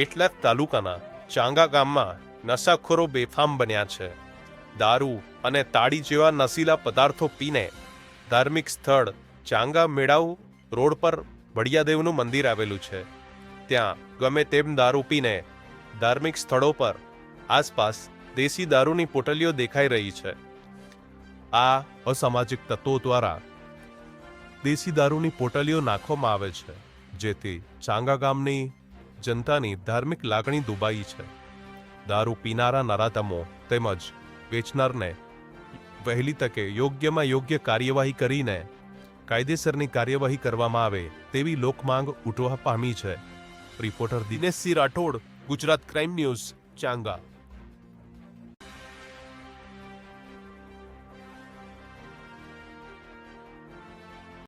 પેટલાદ તાલુકાના ચાંગા ગામમાં નશાખોરો બેફામ બન્યા છે. દારૂ અને તાળી જેવા નશીલા પદાર્થો પીને ધાર્મિક સ્થળ ચાંગા મેળાવ રોડ પર ભડિયાદેવનું મંદિર આવેલું છે. ત્યાં ગમે તેમ દારૂ પીને ધાર્મિક સ્થળો પર આસપાસ દેશી દારૂની પોટલીઓ દેખાઈ રહી છે. આ અસામાજિક તત્વો દ્વારા દેશી દારૂની પોટલીઓ નાખવામાં આવે છે, જેથી ચાંગા ગામની જનતાની ધાર્મિક લાગણી દુબાઈ છે. દારૂ પીનારા નરાધમો તેમજ વેચનારને વહેલી તકે યોગ્યમાં યોગ્ય કાર્યવાહી કરીને કાયદેસરની કાર્યવાહી કરવામાં આવે તેવી લોકમાંગ ઉઠવા પામી છે. Reporter Dineshsinh Rathod, Gujarat crime news, Changa.